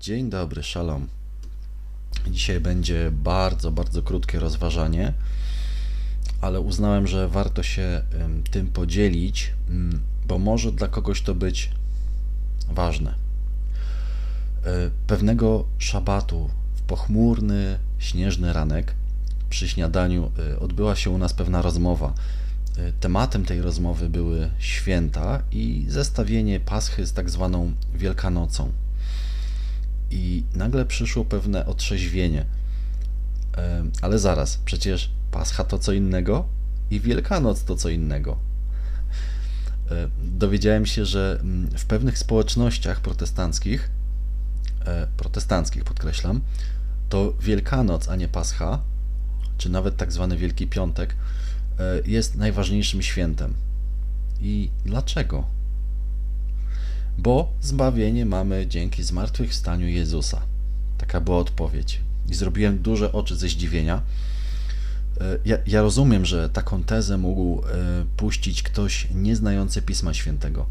Dzień dobry, szalom. Dzisiaj będzie bardzo, bardzo krótkie rozważanie, ale uznałem, że warto się tym podzielić, mm, bo może dla kogoś to być ważne. E, Pewnego szabatu, w pochmurny, śnieżny ranek, przy śniadaniu e, odbyła się u nas pewna rozmowa. E, Tematem tej rozmowy były święta i zestawienie Paschy z tak zwaną Wielkanocą. I nagle przyszło pewne otrzeźwienie. Ale zaraz, przecież Pascha to co innego i Wielkanoc to co innego. Dowiedziałem się, że mm, w pewnych społecznościach protestanckich, e, protestanckich podkreślam, to Wielkanoc, a nie Pascha, czy nawet tak zwany Wielki Piątek, e, jest najważniejszym świętem. I dlaczego? Bo zbawienie mamy dzięki zmartwychwstaniu Jezusa. Taka była odpowiedź. I zrobiłem duże oczy ze zdziwienia. E, Ja, ja rozumiem, że taką tezę mógł e, puścić ktoś nieznający Pisma Świętego,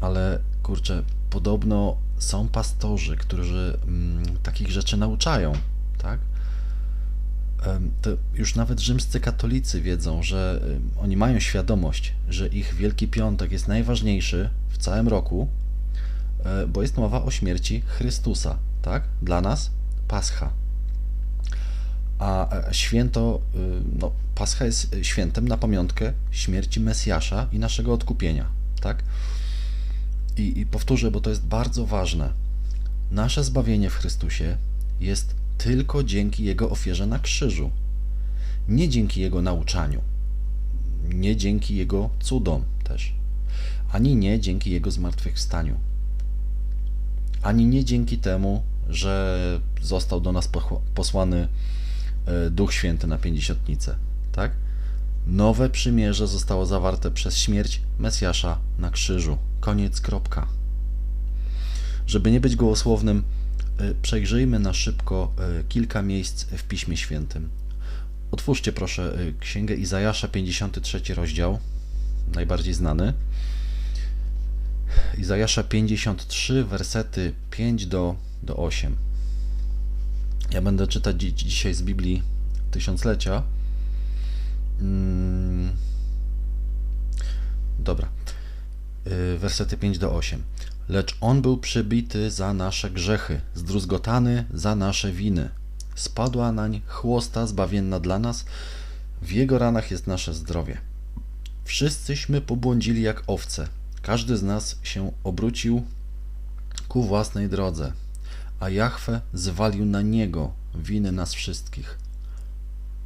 ale kurczę, podobno są pastorzy, którzy mm, takich rzeczy nauczają, tak? To już nawet rzymscy katolicy wiedzą, że oni mają świadomość, że ich Wielki Piątek jest najważniejszy w całym roku, bo jest mowa o śmierci Chrystusa, tak? Dla nas Pascha. A e, święto, y, no, Pascha jest świętem na pamiątkę śmierci Mesjasza i naszego odkupienia, tak? I, I powtórzę, bo to jest bardzo ważne. Nasze zbawienie w Chrystusie jest tylko dzięki Jego ofierze na krzyżu. Nie dzięki Jego nauczaniu, nie dzięki Jego cudom też, ani nie dzięki Jego zmartwychwstaniu, ani nie dzięki temu, że został do nas posłany e, Duch Święty na pięćdziesiątnicę, tak? Nowe przymierze zostało zawarte przez śmierć Mesjasza na krzyżu. Koniec, kropka. Żeby nie być gołosłownym, y, przejrzyjmy na szybko y, kilka miejsc w Piśmie Świętym. Otwórzcie proszę Księgę Izajasza, 53 rozdział, najbardziej znany. Izajasza 53, wersety 5 do, do 8. Ja będę czytać dzi- dzisiaj z Biblii Tysiąclecia. Mm. Dobra. Y, Wersety 5 do 8. Lecz on był przybity za nasze grzechy, zdruzgotany za nasze winy. Spadła nań chłosta zbawienna dla nas, w jego ranach jest nasze zdrowie. Wszyscyśmy pobłądzili jak owce, każdy z nas się obrócił ku własnej drodze, a Jahwe zwalił na niego winy nas wszystkich.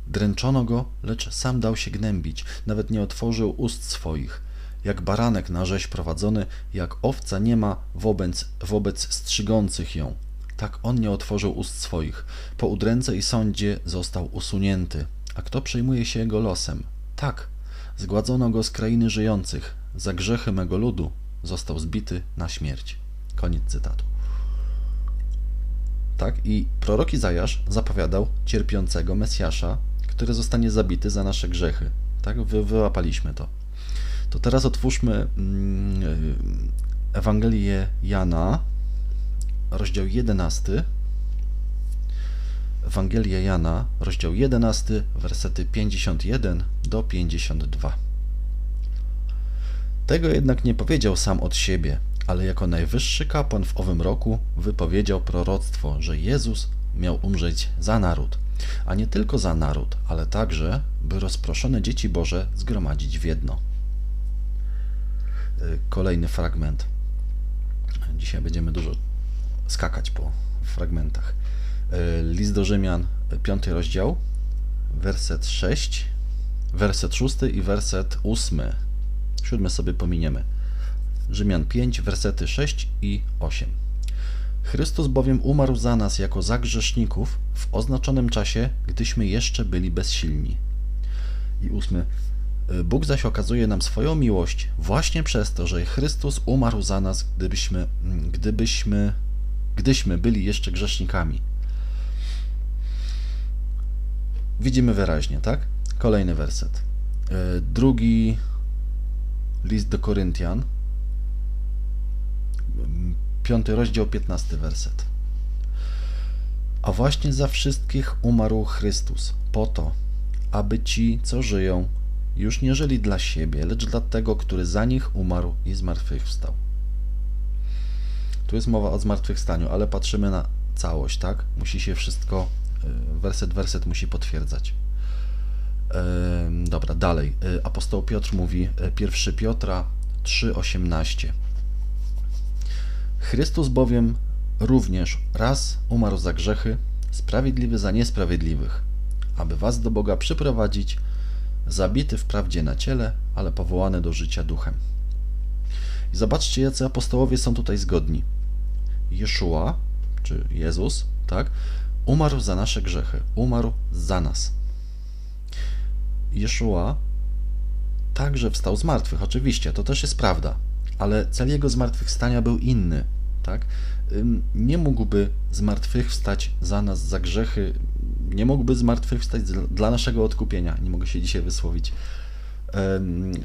Dręczono go, lecz sam dał się gnębić, nawet nie otworzył ust swoich. Jak baranek na rzeź prowadzony, jak owca nie ma wobec, wobec strzygących ją. Tak on nie otworzył ust swoich. Po udręce i sądzie został usunięty. A kto przejmuje się jego losem? Tak, zgładzono go z krainy żyjących. Za grzechy mego ludu został zbity na śmierć. Koniec cytatu. Tak, i prorok Izajasz zapowiadał cierpiącego Mesjasza, który zostanie zabity za nasze grzechy. Tak, Wy, wyłapaliśmy to. To teraz otwórzmy mm, Ewangelię Jana, rozdział 11. Ewangelia Jana, rozdział 11, wersety 51 do 52. Tego jednak nie powiedział sam od siebie, ale jako najwyższy kapłan w owym roku wypowiedział proroctwo, że Jezus miał umrzeć za naród, a nie tylko za naród, ale także, by rozproszone dzieci Boże zgromadzić w jedno. Y, Kolejny fragment. Dzisiaj będziemy dużo skakać po fragmentach. Y, List do Rzymian, y, piąty rozdział, werset 6, werset 6 i werset 8. Siódmy sobie pominiemy. Rzymian 5, wersety 6 i 8. Chrystus bowiem umarł za nas jako za grzeszników w oznaczonym czasie, gdyśmy jeszcze byli bezsilni. I ósmy. Bóg zaś okazuje nam swoją miłość właśnie przez to, że Chrystus umarł za nas, gdybyśmy, gdybyśmy, gdyśmy byli jeszcze grzesznikami. Widzimy wyraźnie, tak? Kolejny werset. E, Drugi list do Koryntian, piąty rozdział, piętnasty werset. A właśnie za wszystkich umarł Chrystus, po to, aby ci, co żyją, już nie żyli dla siebie, lecz dla tego, który za nich umarł i zmartwychwstał. Tu jest mowa o zmartwychwstaniu, ale patrzymy na całość, tak? Musi się wszystko, y, werset, werset musi potwierdzać. Dobra, dalej. Y, apostoł Piotr mówi, 1 y, Piotra 3,18. Chrystus bowiem również raz umarł za grzechy, sprawiedliwy za niesprawiedliwych, aby was do Boga przyprowadzić, zabity wprawdzie na ciele, ale powołany do życia duchem. I zobaczcie, jacy apostołowie są tutaj zgodni. Jeszua, czy Jezus, tak, umarł za nasze grzechy, umarł za nas. Jeszua także wstał z martwych, oczywiście, to też jest prawda, ale cel jego zmartwychwstania był inny, tak? Nie mógłby zmartwychwstać za nas, za grzechy, nie mógłby zmartwychwstać dla naszego odkupienia, nie mogę się dzisiaj wysłowić.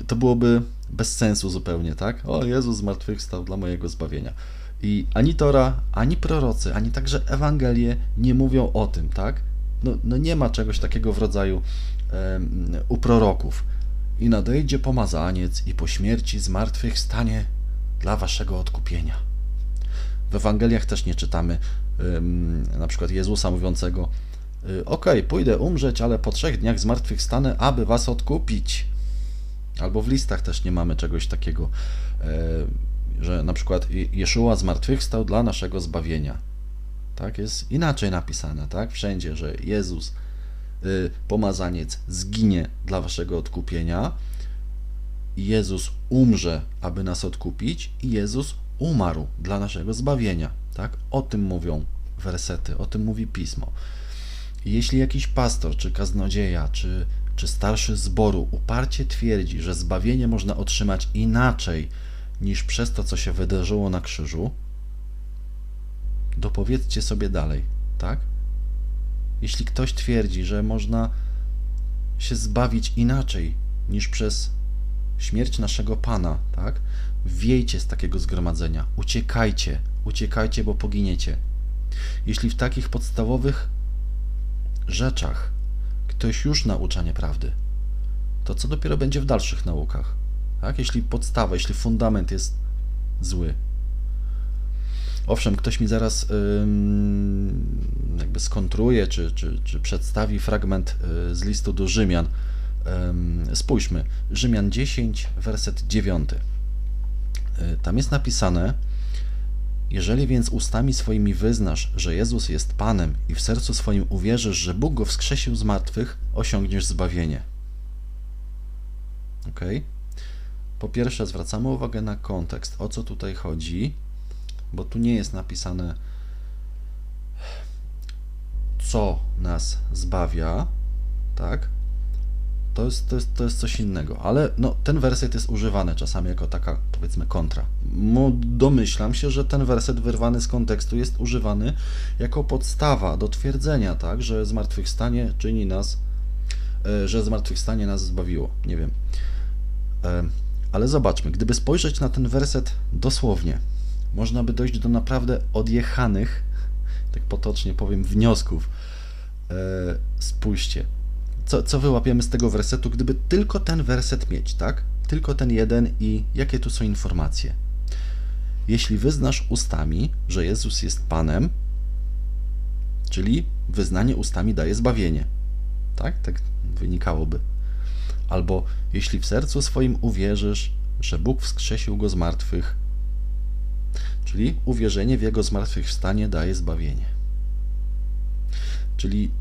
To byłoby bez sensu zupełnie, tak? O, Jezus zmartwychwstał dla mojego zbawienia. I ani Tora, ani prorocy, ani także Ewangelie nie mówią o tym, tak? No, no nie ma czegoś takiego w rodzaju u proroków. I nadejdzie pomazaniec i po śmierci zmartwychwstanie dla waszego odkupienia. W Ewangeliach też nie czytamy na przykład Jezusa mówiącego y, ok, pójdę umrzeć, ale po trzech dniach zmartwychwstanę, aby was odkupić. Albo w listach też nie mamy czegoś takiego. E, że na przykład Jeszua zmartwychwstał dla naszego zbawienia. Tak, jest inaczej napisane, tak? Wszędzie, że Jezus, pomazaniec, zginie dla waszego odkupienia, Jezus umrze, aby nas odkupić, i Jezus umarł dla naszego zbawienia. Tak? O tym mówią wersety, o tym mówi pismo. jeśli jakiś pastor, czy kaznodzieja, czy, czy starszy zboru uparcie twierdzi, że zbawienie można otrzymać inaczej niż przez to, co się wydarzyło na krzyżu, dopowiedzcie sobie dalej, tak? Jeśli ktoś twierdzi, że można się zbawić inaczej niż przez śmierć naszego Pana, tak? Wiejcie z takiego zgromadzenia, uciekajcie, uciekajcie, bo poginiecie. Jeśli w takich podstawowych rzeczach ktoś już naucza nieprawdy, to co dopiero będzie w dalszych naukach? Tak? Jeśli podstawa, jeśli fundament jest zły. Owszem, ktoś mi zaraz jakby skontruje, czy, czy, czy przedstawi fragment y, z listu do Rzymian. Spójrzmy, Rzymian 10, werset 9. Y, tam jest napisane: Jeżeli więc ustami swoimi wyznasz, że Jezus jest Panem i w sercu swoim uwierzysz, że Bóg go wskrzesił z martwych, osiągniesz zbawienie. Okay? Po pierwsze, zwracamy uwagę na kontekst, o co tutaj chodzi, bo tu nie jest napisane, co nas zbawia, tak? To jest, to jest, to jest coś innego, ale no, ten werset jest używany czasami jako taka, powiedzmy, kontra. Domyślam się, że ten werset wyrwany z kontekstu jest używany jako podstawa do twierdzenia, tak, że zmartwychwstanie czyni nas, e, że zmartwychwstanie nas zbawiło. Nie wiem. E, ale zobaczmy, gdyby spojrzeć na ten werset dosłownie, można by dojść do naprawdę odjechanych, tak potocznie powiem, wniosków. E, spójrzcie, co, co wyłapiemy z tego wersetu, gdyby tylko ten werset mieć, tak? Tylko ten jeden i jakie tu są informacje. Jeśli wyznasz ustami, że Jezus jest Panem, czyli wyznanie ustami daje zbawienie, tak? Tak wynikałoby. Albo jeśli w sercu swoim uwierzysz, że Bóg wskrzesił go z martwych, czyli uwierzenie w jego zmartwychwstanie daje zbawienie. Czyli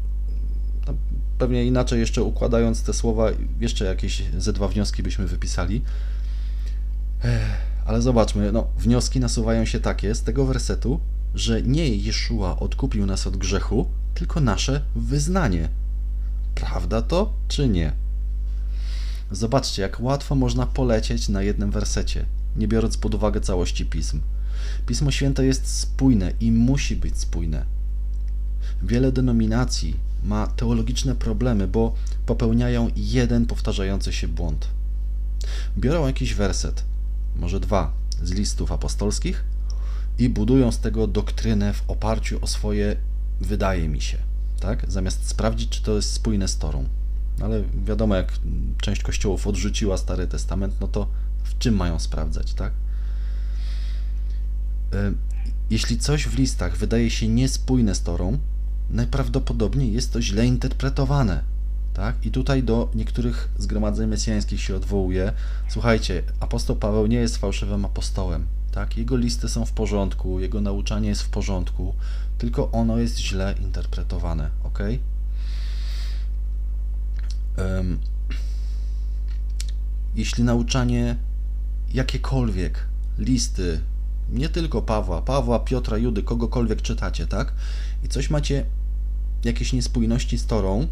no, pewnie inaczej jeszcze układając te słowa, jeszcze jakieś ze dwa wnioski byśmy wypisali. Ale zobaczmy, no, wnioski nasuwają się takie z tego wersetu, że nie Jeszua odkupił nas od grzechu, tylko nasze wyznanie. Prawda to, czy nie? Zobaczcie, jak łatwo można polecieć na jednym wersecie, nie biorąc pod uwagę całości pism. Pismo Święte jest spójne i musi być spójne. Wiele denominacji ma teologiczne problemy, bo popełniają jeden powtarzający się błąd. Biorą jakiś werset, może dwa, z listów apostolskich i budują z tego doktrynę w oparciu o swoje wydaje mi się, tak? Zamiast sprawdzić, czy to jest spójne z Torą. Ale wiadomo, jak część kościołów odrzuciła Stary Testament, no to w czym mają sprawdzać, tak? E, jeśli coś w listach wydaje się niespójne z Torą, najprawdopodobniej jest to źle interpretowane. Tak? I tutaj do niektórych zgromadzeń mesjańskich się odwołuje. Słuchajcie, apostoł Paweł nie jest fałszywym apostołem. Tak? Jego listy są w porządku, jego nauczanie jest w porządku, tylko ono jest źle interpretowane. Ok? Um, jeśli nauczanie jakiekolwiek, listy, nie tylko Pawła, Pawła, Piotra, Judy, kogokolwiek czytacie, tak? I coś macie, jakieś niespójności z Torą,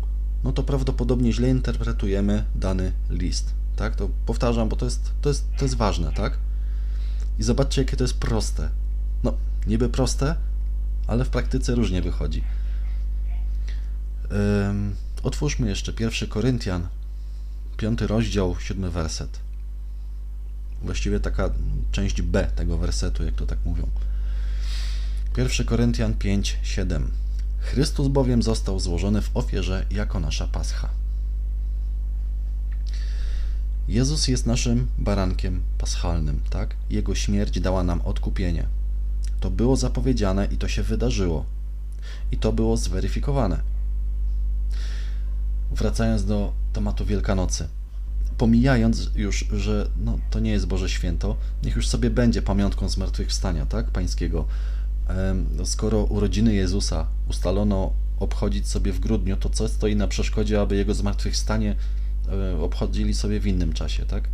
no to prawdopodobnie źle interpretujemy dany list, tak? To powtarzam, bo to jest, to jest, to jest ważne, tak? I zobaczcie, jakie to jest proste. No, niby proste, ale w praktyce różnie wychodzi. Otwórzmy jeszcze pierwszy Koryntian, piąty rozdział, siódmy werset. Właściwie taka część B tego wersetu, jak to tak mówią. 1 Koryntian 5, 7. Chrystus bowiem został złożony w ofierze jako nasza pascha. Jezus jest naszym barankiem paschalnym, tak? Jego śmierć dała nam odkupienie. To było zapowiedziane i to się wydarzyło. I to było zweryfikowane. Wracając do tematu Wielkanocy. Pomijając już, że no, to nie jest Boże Święto, niech już sobie będzie pamiątką zmartwychwstania, tak? Pańskiego no, skoro urodziny Jezusa ustalono obchodzić sobie w grudniu, to co stoi na przeszkodzie, aby jego zmartwychwstanie e, obchodzili sobie w innym czasie, tak?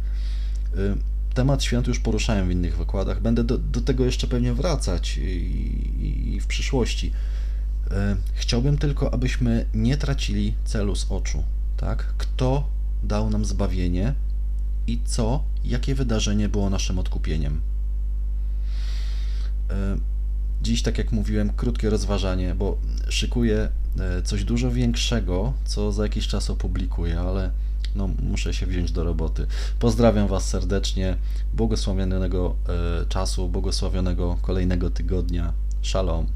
Temat świąt już poruszałem w innych wykładach. Będę do, do tego jeszcze pewnie wracać i, i w przyszłości. Chciałbym tylko, abyśmy nie tracili celu z oczu, tak? Kto dał nam zbawienie i co, jakie wydarzenie było naszym odkupieniem. Dziś, tak jak mówiłem, krótkie rozważanie, bo szykuję e, coś dużo większego, co za jakiś czas opublikuję, ale no, muszę się wziąć do roboty. Pozdrawiam Was serdecznie, błogosławionego e, czasu, błogosławionego kolejnego tygodnia. Shalom.